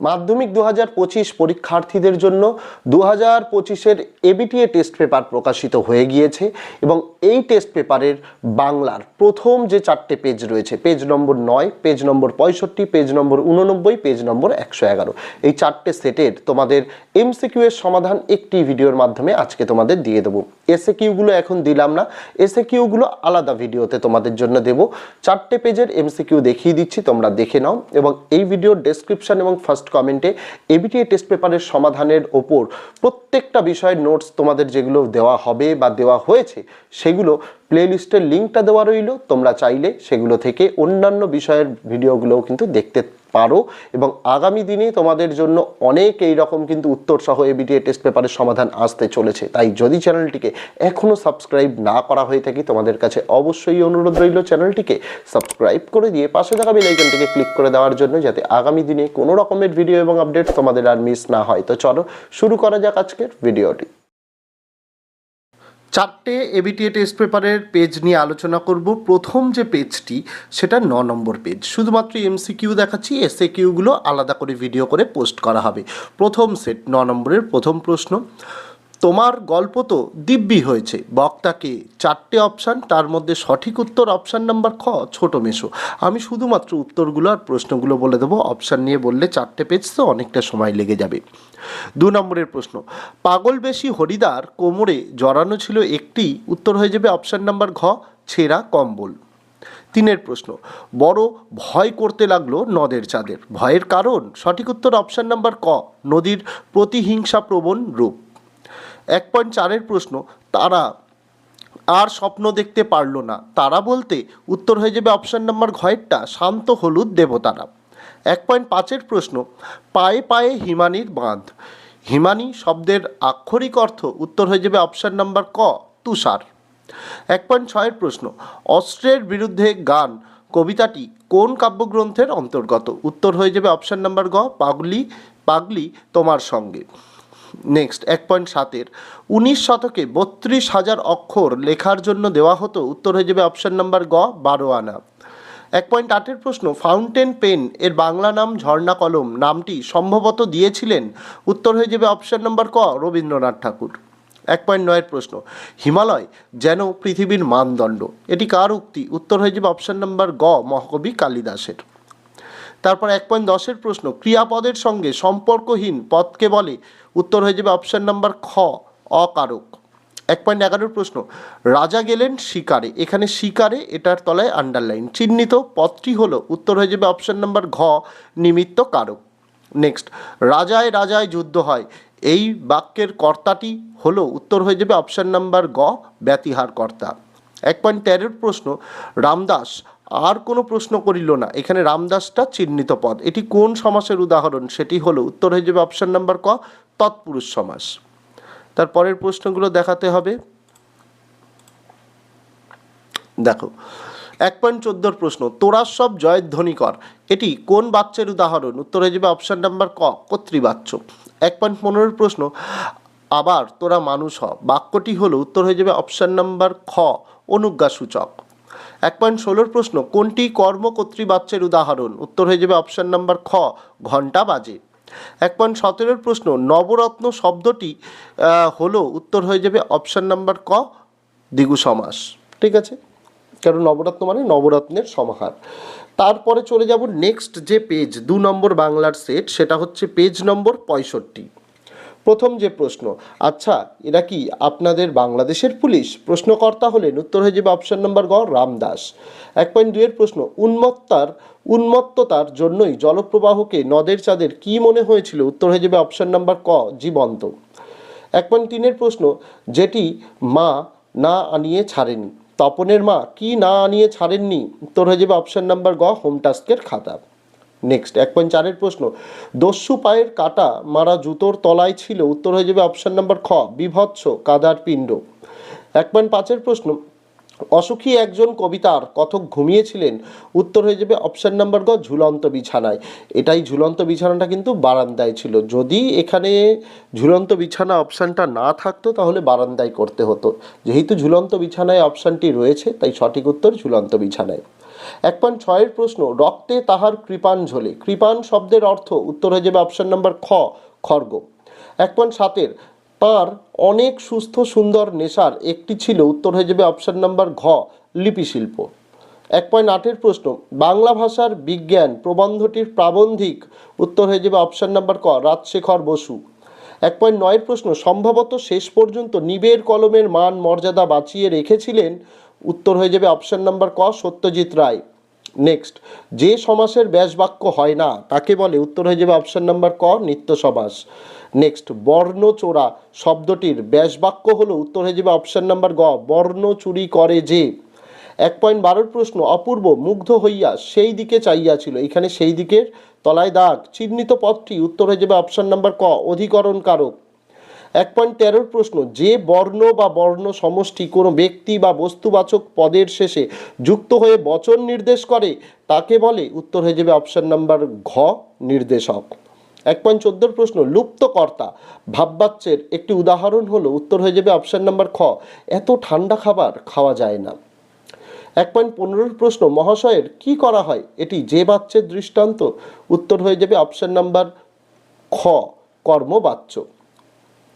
মাধ্যমিক দু পঁচিশ পরীক্ষার্থীদের জন্য দু হাজার পঁচিশের এবিটিএ টেস্ট পেপার প্রকাশিত হয়ে গিয়েছে এবং এই টেস্ট পেপারের বাংলার প্রথম যে চারটে পেজ রয়েছে পেজ নম্বর নয় পেজ নম্বর পঁয়ষট্টি পেজ নম্বর উননব্বই পেজ নম্বর একশো এগারো। এই চারটে সেটের তোমাদের এমসিকিউ এর সমাধান একটি ভিডিওর মাধ্যমে আজকে তোমাদের দিয়ে দেবো। এসএ কিউগুলো এখন দিলাম না এসএ কিউগুলো আলাদা ভিডিওতে তোমাদের জন্য দেব। চারটে পেজের এমসিকিউ দেখিয়ে দিচ্ছি, তোমরা দেখে নাও এবং এই ভিডিওর ডেসক্রিপশন এবং ফার্স্ট কমেন্টে এবিটিএ টেস্ট পেপারের সমাধানের ওপর প্রত্যেকটা বিষয়ের নোটস তোমাদের যেগুলো দেওয়া হবে বা দেওয়া হয়েছে, সেগুলো প্লেলিস্টের লিঙ্কটা দেওয়া রইল, তোমরা চাইলে সেগুলো থেকে অন্যান্য বিষয়ের ভিডিওগুলোও কিন্তু দেখতে পারো। এবং আগামী দিনে তোমাদের জন্য অনেক এই রকম কিন্তু উত্তর সহ এবিটিএ টেস্ট পেপারের সমাধান আসতে চলেছে। তাই যদি চ্যানেলটিকে এখনও সাবস্ক্রাইব না করা হয়ে থাকে, তোমাদের কাছে অবশ্যই অনুরোধ রইল চ্যানেলটিকে সাবস্ক্রাইব করে দিয়ে পাশে থাকা বেলাইকনটিকে ক্লিক করে দেওয়ার জন্য, যাতে আগামী দিনে কোনো রকমের ভিডিও এবং আপডেট তোমাদের আর মিস না হয়। তো চলো, শুরু করা যাক আজকের ভিডিওটি চারটে এবিটিএ টেস্ট পেপারের পেজ নিয়ে আলোচনা করব। প্রথম যে পেজটি সেটা ন নম্বর পেজ শুধুমাত্র এমসিকিউ দেখাচ্ছি এসএ কিউগুলো আলাদা করে ভিডিও করে পোস্ট করা হবে। প্রথম সেট ন নম্বরের প্রথম প্রশ্ন। তোমার গল্প তো দিব্যি হয়েছে। বক্তাকে চারটে অপশান তার মধ্যে সঠিক উত্তর অপশান নাম্বার খ, ছোট মেশো। আমি শুধুমাত্র উত্তরগুলো আর প্রশ্নগুলো বলে দেবো। অপশান নিয়ে বললে চারটে পেজ তো অনেকটা সময় লেগে যাবে। দু নম্বরের প্রশ্ন, পাগল বেশি হরিদার কোমরে জড়ানো ছিল একটি, উত্তর হয়ে যাবে অপশান নাম্বার ঘ, ছেঁড়া কম্বল। তিনের প্রশ্ন, বড় ভয় করতে লাগল নদের চাঁদের। ভয়ের কারণ? সঠিক উত্তর অপশান নাম্বার ক, নদীর প্রতিহিংসা প্রবণ রূপ। এক পয়েন্ট চারের প্রশ্ন, তারা আর স্বপ্ন দেখতে পারল না। তারা বলতে উত্তর হয়ে যাবে অপশান নাম্বার ঘয়েরটা, শান্ত হলুদ দেবতারা। এক পয়েন্ট পাঁচের প্রশ্ন, পায়ে পায়ে হিমানির বাঁধ। হিমানি শব্দের আক্ষরিক অর্থ, উত্তর হয়ে যাবে অপশান নাম্বার ক, তুষার। এক পয়েন্ট ছয়ের প্রশ্ন, অস্ত্রের বিরুদ্ধে গান, কবিতাটি কোন কাব্যগ্রন্থের অন্তর্গত? উত্তর হয়ে যাবে অপশান নাম্বার গ, পাগলি পাগলি তোমার সঙ্গে। নেক্সট এক পয়েন্ট সাতের। উনিশ শতকে বত্রিশ হাজার অক্ষর লেখার জন্য দেওয়া হতো, উত্তর হয়ে যাবে অপশান নাম্বার গ বারো আনা এক পয়েন্ট আটের প্রশ্ন, ফাউন্টেন পেন এর বাংলা নাম ঝর্ণা কলম, নামটি সম্ভবত দিয়েছিলেন, উত্তর হয়ে যাবে অপশান নাম্বার ক, রবীন্দ্রনাথ ঠাকুর। এক পয়েন্ট নয়ের প্রশ্ন, হিমালয় যেন পৃথিবীর মানদণ্ড, এটি কার উক্তি, উত্তর হয়ে যাবে অপশান নাম্বার গ, মহাকবি কালিদাসের। তারপর এক পয়েন্ট দশের প্রশ্ন, ক্রিয়াপদের সঙ্গে সম্পর্কহীন পদকে বলে, উত্তর হয়ে যাবে অপশান নাম্বার খ, অকারক। এক পয়েন্ট এগারোর প্রশ্ন, রাজা গেলেন শিকারে, এখানে শিকারে এটার তলায় আন্ডারলাইন চিহ্নিত পদটি হলো, উত্তর হয়ে যাবে অপশান নাম্বার ঘ, নিমিত্ত কারক। নেক্সট রাজায় রাজায় যুদ্ধ হয়, এই বাক্যের কর্তাটি হলো, উত্তর হয়ে যাবে অপশান নাম্বার গ ব্যতিহার কর্তা এক পয়েন্ট তেরোর প্রশ্ন, রামদাস আর কোনো প্রশ্ন করিল না। এখানে রামদাসটা চিহ্নিত পদ। এটি কোন সমাসের উদাহরণ? সেটি হলো উত্তর হয়ে যাবে অপশান নাম্বার ক, তৎপুরুষ সমাস। তার পরের প্রশ্নগুলো দেখাতে হবে। দেখো, এক পয়েন্ট চোদ্দোর প্রশ্ন, তোরা সব জয়ধ্বনি কর এটি কোন বাচ্চার উদাহরণ? উত্তর হয়ে যাবে অপশান নাম্বার ক, কর্তৃবাচ্য। এক পয়েন্ট পনেরোর প্রশ্ন, আবার তোরা মানুষ হ। বাক্যটি হলো উত্তর হয়ে যাবে অপশান নাম্বার খ, অনুজ্ঞাসূচক। এক পয়েন্ট ষোলোর প্রশ্ন, কোনটি কর্মকর্তৃবাচ্যের উদাহরণ? উত্তর হয়ে যাবে অপশান নাম্বার খ ঘণ্টা বাজে। এক পয়েন্ট সতেরোর প্রশ্ন, নবরত্ন শব্দটি হলো, উত্তর হয়ে যাবে অপশান নাম্বার ক দ্বিগু সমাস। ঠিক আছে? কারণ নবরত্ন মানে নবরত্নের সমাহার। তারপরে চলে যাব নেক্সট যে পেজ দু নম্বর বাংলার সেট সেটা হচ্ছে পেজ নম্বর পঁয়ষট্টি। প্রথম যে প্রশ্ন আচ্ছা এরা কি আপনাদের বাংলাদেশের পুলিশ? প্রশ্নকর্তা হলেন উত্তর হয়ে যাবে অপশন নম্বর গ রামদাস এক পয়েন্ট দুইয়ের প্রশ্ন, উন্মত্তার, উন্মত্ততার জন্যই জলপ্রবাহকে নদের চাঁদের কি মনে হয়েছিল? উত্তর হয়ে যাবে অপশন নাম্বার ক, জীবন্ত। এক পয়েন্ট তিনের প্রশ্ন, যেটি মা না আনিয়ে ছাড়েনি, তপনের মা কি না আনিয়ে ছাড়েননি? উত্তর হয়ে যাবে অপশন নাম্বার গ, হোম টাস্কের খাতা। নেক্সট এক পয়েন্ট চারের প্রশ্ন, দস্যু পায়ের কাটা মারা জুতোর তলায় ছিল, উত্তর হয়ে যাবে অপশান নাম্বার খ, বিভৎস কাদার পিণ্ড। এক পয়েন্ট পাঁচের প্রশ্ন, অসুখী একজন কবিতার কথক ঘুমিয়েছিলেন, উত্তর হয়ে যাবে অপশান নাম্বার গ, ঝুলন্ত বিছানায়। এটাই ঝুলন্ত বিছানাটা কিন্তু বারান্দায় ছিল। যদি এখানে ঝুলন্ত বিছানা অপশানটা না থাকতো, তাহলে বারান্দায় করতে হতো। যেহেতু ঝুলন্ত বিছানায় অপশানটি রয়েছে, তাই সঠিক উত্তর ঝুলন্ত বিছানায়। এক পয়েন্ট ছয়ের প্রশ্ন, রক্তে তাহার কৃপাণ ঝোলে কৃপাণ শব্দের অর্থ উত্তর হয়ে যাবে অপশন নাম্বার খ, খর্গ। এক পয়েন্ট সাতের, তাঁর অনেক সুস্থ সুন্দর নেশার একটি ছিল, উত্তর হয়ে যাবে অপশন নাম্বার ঘ, লিপিশিল্প। এক পয়েন্ট আটের প্রশ্ন, বাংলা ভাষার বিজ্ঞান প্রবন্ধটির প্রাবন্ধিক, উত্তর হয়ে যাবে অপশন নাম্বার ক, রাজশেখর বসু। এক পয়েন্ট নয়ের প্রশ্ন, সম্ভবত শেষ পর্যন্ত নিবের কলমের মান মর্যাদা বাঁচিয়ে রেখেছিলেন উত্তর হয়ে যাবে অপশন নাম্বার ক, সত্যজিৎ রায়। নেক্সট যে সমাসের ব্যাসবাক্য হয় না, তাকে বলে উত্তর হয়ে যাবে অপশন নাম্বার ক, নিত্য সমাস। নেক্সট বর্ণচোরা শব্দটির ব্যাসবাক্য হলো উত্তর হয়ে যাবে অপশন নাম্বার গ, বর্ণ চুরি করে যে। এক পয়েন্ট বারোর প্রশ্ন, অপূর্ব মুগ্ধ হইয়া সেই দিকে চাইয়াছিল এখানে সেই দিকের তলায় দাগ। চিহ্নিত পথটি উত্তর হয়ে যাবে অপশন নাম্বার ক অধিকরণ কারক এক পয়েন্ট তেরোর প্রশ্ন, যে বর্ণ বা বর্ণ সমষ্টি কোনো ব্যক্তি বা বস্তুবাচক পদের শেষে যুক্ত হয়ে বচন নির্দেশ করে, তাকে বলে, উত্তর হয়ে যাবে অপশান নাম্বার ঘ, নির্দেশক। এক পয়েন্ট চোদ্দোর প্রশ্ন, লুপ্তকর্তা ভাববাচ্যের একটি উদাহরণ হলো, উত্তর হয়ে যাবে অপশান নাম্বার খ, এত ঠান্ডা খাবার খাওয়া যায় না। এক পয়েন্ট পনেরোর প্রশ্ন, মহাশয়ের কি করা হয়? এটি যে বাচ্চের দৃষ্টান্ত, উত্তর হয়ে যাবে অপশান নাম্বার খ, কর্মবাচ্য।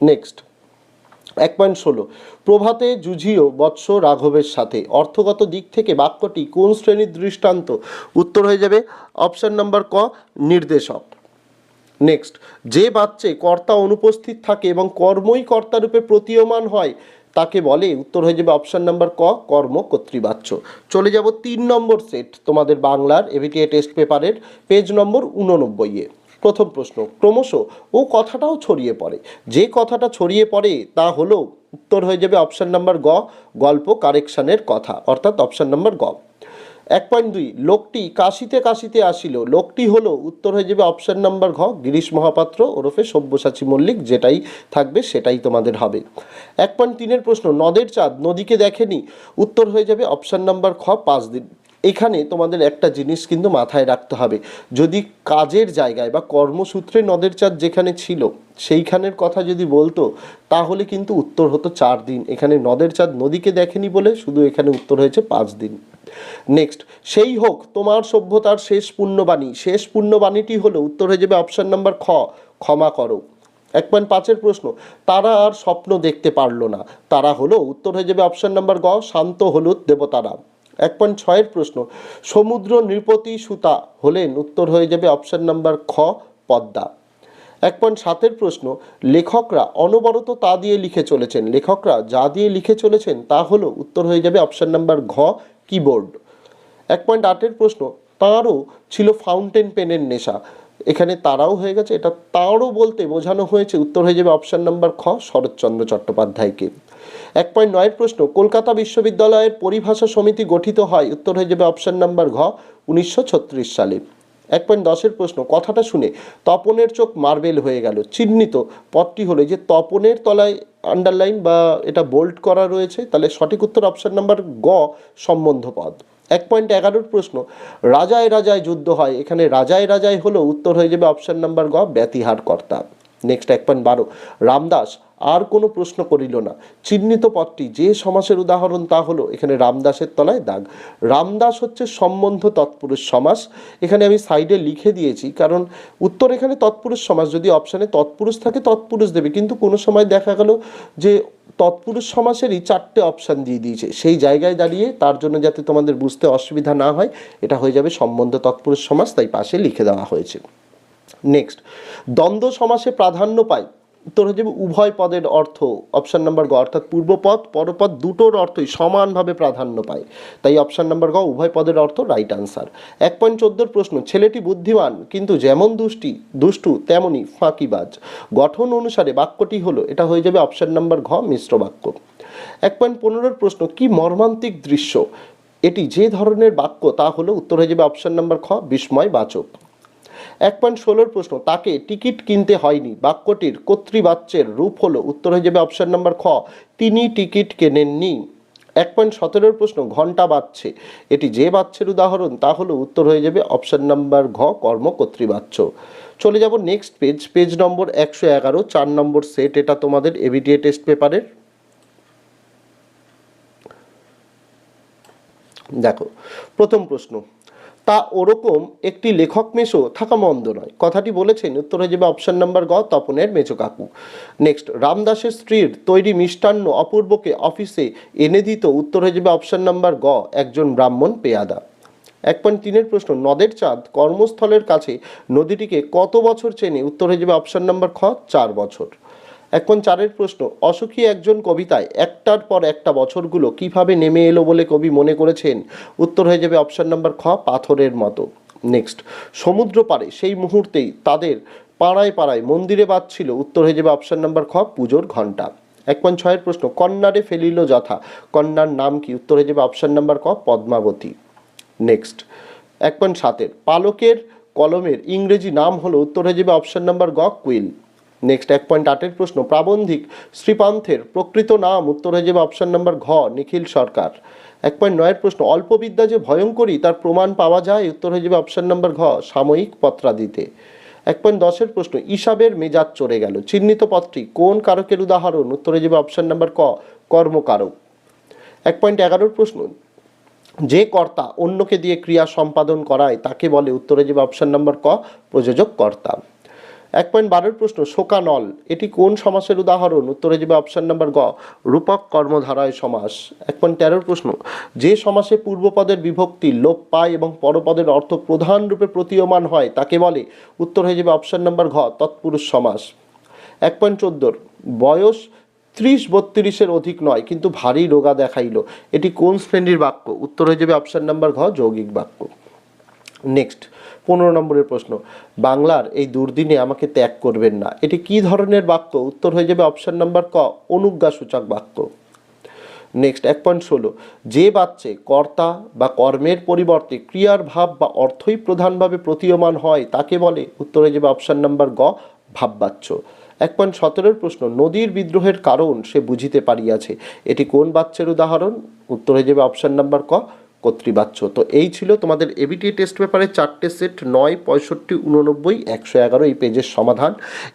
নেক্সট এক পয়েন্ট ষোলো। প্রভাতে জুঝিও বৎস রাঘবের সাথে। অর্থগত দিক থেকে বাক্যটি কোন শ্রেণির দৃষ্টান্ত? উত্তর হয়ে যাবে অপশান নাম্বার ক, নির্দেশক। নেক্সট যে বাচ্চে কর্তা অনুপস্থিত থাকে এবং কর্মই কর্তারূপে প্রতীয়মান হয়, তাকে বলে, উত্তর হয়ে যাবে অপশান নাম্বার ক, কর্ম কর্তৃবাচ্য। চলে যাব তিন নম্বর সেট তোমাদের বাংলার এভিটিএ টেস্ট পেপারের পেজ নম্বর উননব্বইয়ে প্রথম প্রশ্ন, ক্রমশ ও কথাটাও ছড়িয়ে পড়ে। যে কথাটা ছড়িয়ে পড়ে তা হলো উত্তর হয়ে যাবে অপশান নাম্বার গ, গল্প কারেকশানের কথা, অর্থাৎ অপশান নাম্বার গ। এক পয়েন্ট দুই, লোকটি কাশিতে কাশিতে আসিল, লোকটি হলো উত্তর হয়ে যাবে অপশান নাম্বার ঘ, গিরিশ মহাপাত্র ওরফে সব্যসাচী মল্লিক, যেটাই থাকবে সেটাই তোমাদের হবে। এক পয়েন্ট তিনের প্রশ্ন, নদের চাঁদ নদীকে দেখেনি, উত্তর হয়ে যাবে অপশান নাম্বার খ, পাঁচ দিন এখানে তোমাদের একটা জিনিস কিন্তু মাথায় রাখতে হবে। যদি কাজের জায়গায় বা কর্মসূত্রে নদের চাঁদ যেখানে ছিল, সেইখানের কথা যদি বলতো, তাহলে কিন্তু উত্তর হতো চার দিন। এখানে নদের চাঁদ নদীকে দেখেনি বলে শুধু এখানে উত্তর হয়েছে পাঁচ দিন। নেক্সট সেই হোক, তোমার সভ্যতার শেষ পুণ্যবাণী। শেষ পুণ্যবাণীটি হলো, উত্তর হয়ে যাবে অপশান নাম্বার খ, ক্ষমা করো। এক পয়েন্ট পাঁচের প্রশ্ন, তারা আর স্বপ্ন দেখতে পারল না। তারা হলো, উত্তর হয়ে যাবে অপশান নাম্বার গ, শান্ত হলুদ দেবতারা। এক পয়েন্ট ছয়ের প্রশ্ন, সমুদ্র নৃপতি সুতা হলেন উত্তর হয়ে যাবে অপশান নাম্বার খ, পদ্মা। এক পয়েন্ট সাতের প্রশ্ন, লেখকরা অনবরত তা দিয়ে লিখে চলেছেন। লেখকরা যা দিয়ে লিখে চলেছেন তা হলো উত্তর হয়ে যাবে অপশান নাম্বার ঘ, কিবোর্ড। এক পয়েন্ট আটের প্রশ্ন, তাঁরও ছিল ফাউন্টেন পেনের নেশা। এখানে তারাও হয়ে গেছে, এটা তাঁরও বলতে বোঝানো হয়েছে, উত্তর হয়ে যাবে অপশান নাম্বার খ, শরৎচন্দ্র চট্টোপাধ্যায়কে। এক পয়েন্ট নয়ের প্রশ্ন, কলকাতা বিশ্ববিদ্যালয়ের পরিভাষা সমিতি গঠিত হয়, উত্তর হয়ে যাবে অপশান নাম্বার ঘ, উনিশশো ছত্রিশ সালে। এক পয়েন্ট দশের প্রশ্ন, কথাটা শুনে তপনের চোখ মার্বেল হয়ে গেল। চিহ্নিত পথটি হলো যে তপনের তলায় আন্ডারলাইন বা এটা বোল্ড করা রয়েছে, তাহলে সঠিক উত্তর অপশান নাম্বার গ, সম্বন্ধ পদ। এক পয়েন্ট এগারোর প্রশ্ন, রাজায় রাজায় যুদ্ধ হয়, এখানে রাজায় রাজায় হলো, উত্তর হয়ে যাবে অপশান নাম্বার গ ব্যতিহার কর্তা নেক্সট এক পয়েন্ট বারো, রামদাস আর কোনো প্রশ্ন করিল না। চিহ্নিত পদটি যে সমাসের উদাহরণ, তা হলো এখানে রামদাসের তলায় দাগ। রামদাস হচ্ছে সম্বন্ধ তৎপুরুষ সমাস। এখানে আমি সাইডে লিখে দিয়েছি, কারণ উত্তর এখানে তৎপুরুষ সমাস। যদি অপশানে তৎপুরুষ থাকে, তৎপুরুষ দেবে। কিন্তু কোনো সময় দেখা গেল যে তৎপুরুষ সমাসেরই চারটে অপশান দিয়ে দিয়েছে। সেই জায়গায় দাঁড়িয়ে তার জন্য যাতে তোমাদের বুঝতে অসুবিধা না হয়, এটা হয়ে যাবে সম্বন্ধ তৎপুরুষ সমাস। তাই পাশে লিখে দেওয়া হয়েছে। নেক্সট দ্বন্দ্ব সমাসে প্রাধান্য পায়। উত্তর হয়ে যাবে উভয় পদের অর্থ অপশন নাম্বার গ অর্থাৎ পূর্বপদ পরপদ দুটোর অর্থই সমানভাবে প্রাধান্য পায়। তাই অপশন নাম্বার গ, উভয় পদের অর্থ রাইট আনসার এক পয়েন্ট চোদ্দোর প্রশ্ন, ছেলেটি বুদ্ধিমান, কিন্তু যেমন দুষ্টি, দুষ্টু তেমনই ফাঁকিবাজ। গঠন অনুসারে বাক্যটি হলো, এটা হয়ে যাবে অপশান নাম্বার ঘ, মিশ্র বাক্য। এক পয়েন্ট পনেরোর প্রশ্ন, কি মর্মান্তিক দৃশ্য? এটি যে ধরনের বাক্য, তা হলো উত্তর হয়ে যাবে অপশান নাম্বার খ বিস্ময় বাচক এক পয়েন্ট ষোলোর প্রশ্ন, তাকে টিকিট কিনতে হয়নি। বাক্যটির কর্তৃবাচ্যের রূপ হলো উত্তর হয়ে যাবে অপশান নাম্বার খ, তিনি টিকিট কেনেননি। এক পয়েন্ট সতেরোর প্রশ্ন ঘণ্টা বাজছে। এটি যে বাচ্চের উদাহরণ, তা হলো উত্তর হয়ে যাবে অপশান নাম্বার ঘ কর্ম কর্তৃবাচ্য চলে যাব নেক্সট পেজ পেজ নম্বর একশো এগারো, চার নম্বর সেট এটা তোমাদের এবিটিএ টেস্ট পেপারের দেখো, প্রথম প্রশ্ন তা ওরকম একটি লেখক মেশো থাকা মন্দ নয়। কথাটি বলেছেন, উত্তর হয়ে যাবে অপশান নাম্বার গ, তপনের মেচো কাকু। নেক্সট রামদাসের স্ত্রীর তৈরি মিষ্টান্ন অপূর্বকে অফিসে এনে দিত, উত্তর হয়ে যাবে অপশান নাম্বার গ, একজন ব্রাহ্মণ পেয়াদা। এক পয়েন্ট তিনের প্রশ্ন, নদের চাঁদ কর্মস্থলের কাছে নদীটিকে কত বছর চেনে? উত্তর হয়ে যাবে অপশান নাম্বার খ, চার বছর। পয়েন্ট চারের প্রশ্ন, অসুখী একজন কবিতায় একটার পর একটা বছরগুলো কীভাবে নেমে এলো বলে কবি মনে করেছেন? উত্তর হয়ে যাবে অপশান নাম্বার খ, পাথরের মতো। নেক্সট, সমুদ্র পারে সেই মুহূর্তেই তাদের পাড়ায় পাড়ায় মন্দিরে বাজছিল উত্তর হয়ে যাবে অপশান নাম্বার খ, পুজোর ঘণ্টা। এক পয়েন্ট ছয়ের প্রশ্ন, কন্যারে ফেলিল যথা। কন্যার নাম কি? উত্তর হয়ে যাবে অপশান নাম্বার ক, পদ্মাবতী। নেক্সট, এক পয়েন্ট সাতের পালকের কলমের ইংরেজি নাম হলো, উত্তর হয়ে যাবে অপশান নাম্বার গ, কুইল। নেক্সট এক পয়েন্ট আটের প্রশ্ন, প্রাবন্ধিক শ্রীপান্থের প্রকৃত নাম, উত্তর হয়ে যাবে অপশন নাম্বার ঘ, নিখিল সরকার। এক পয়েন্ট নয়ের প্রশ্ন অল্প বিদ্যা যে ভয়ঙ্করী তার প্রমাণ পাওয়া যায়, উত্তর হয়ে যাবে অপশন নাম্বার ঘ, সাময়িক পত্রাদিতে। এক পয়েন্ট দশের প্রশ্ন ইসাবের মেজাজ চড়ে গেল। চিহ্নিত পত্রটি কোন কারকের উদাহরণ? উত্তর যাবে অপশন নাম্বার ক, কর্মকারক। এক পয়েন্ট এগারোর প্রশ্ন, যে কর্তা অন্যকে দিয়ে ক্রিয়া সম্পাদন করায়, তাকে বলে উত্তরে যাবে অপশন নম্বর ক, প্রযোজক কর্তা। এক পয়েন্ট বারোর প্রশ্ন, শোকানল, এটি কোন সমাসের উদাহরণ? উত্তরে যাবে অপশন নাম্বার গ, রূপক কর্মধারায় সমাস। এক পয়েন্ট তেরোর প্রশ্ন, যে সমাসে পূর্বপদের বিভক্তি লোপ পায় এবং পরপদের অর্থ প্রধান রূপে প্রতীয়মান হয়, তাকে বলে। উত্তর হয়ে যাবে অপশন নম্বর ঘ, তৎপুরুষ সমাস। এক পয়েন্ট চোদ্দোর, বয়স ত্রিশ বত্রিশের অধিক নয়, কিন্তু ভারী রোগা দেখাইল। এটি কোন শ্রেণির বাক্য? উত্তর হয়ে যাবে অপশন নাম্বার ঘ, যৌগিক বাক্য। নেক্সট পনেরো নম্বরের প্রশ্ন, বাংলার এই দুর্দিনে আমাকে ত্যাগ করবেন না। এটি কি ধরনের বাক্য? উত্তর হয়ে যাবে অপশান নাম্বার ক, অনুজ্ঞাসূচক বাক্য। নেক্সট এক পয়েন্ট ষোলো, যে বাচ্চে কর্তা বা কর্মের পরিবর্তে ক্রিয়ার ভাব বা অর্থই প্রধানভাবে প্রতীয়মান হয়, তাকে বলে? উত্তরে যাবে অপশান নাম্বার গ, ভাববাচ্য। এক পয়েন্ট সতেরোর প্রশ্ন, নদীর বিদ্রোহের কারণ সে বুঝিতে পারিয়াছে। এটি কোন বাচ্চার উদাহরণ? উত্তরে যাবে অপশান নাম্বার ক কর্তৃবাচ্য। তো এই ছিল তোমাদের এবিটি টেস্ট পেপারে চারটে সেট নয়, পঁয়ষট্টি, উননব্বই, একশো এগারো এই পেজের সমাধান।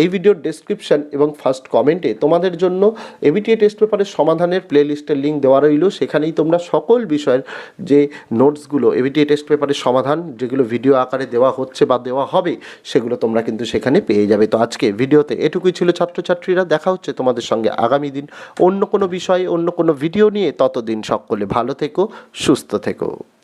এই ভিডিওর ডেসক্রিপশন এবং ফার্স্ট কমেন্টে তোমাদের জন্য এবিটি টেস্ট পেপারের সমাধানের প্লে লিস্টের লিঙ্ক দেওয়া রইল। সেখানেই তোমরা সকল বিষয়ের যে নোটসগুলো এবিটি টেস্ট পেপারের সমাধান, যেগুলো ভিডিও আকারে দেওয়া হচ্ছে বা দেওয়া হবে, সেগুলো তোমরা কিন্তু সেখানে পেয়ে যাবে। তো আজকে ভিডিওতে এটুকুই ছিল ছাত্রছাত্রীরা। দেখা হচ্ছে তোমাদের সঙ্গে আগামী দিন অন্য কোনো বিষয়ে, অন্য কোনো ভিডিও নিয়ে। ততদিন সকলে ভালো থেকো, সুস্থ থেকো। take a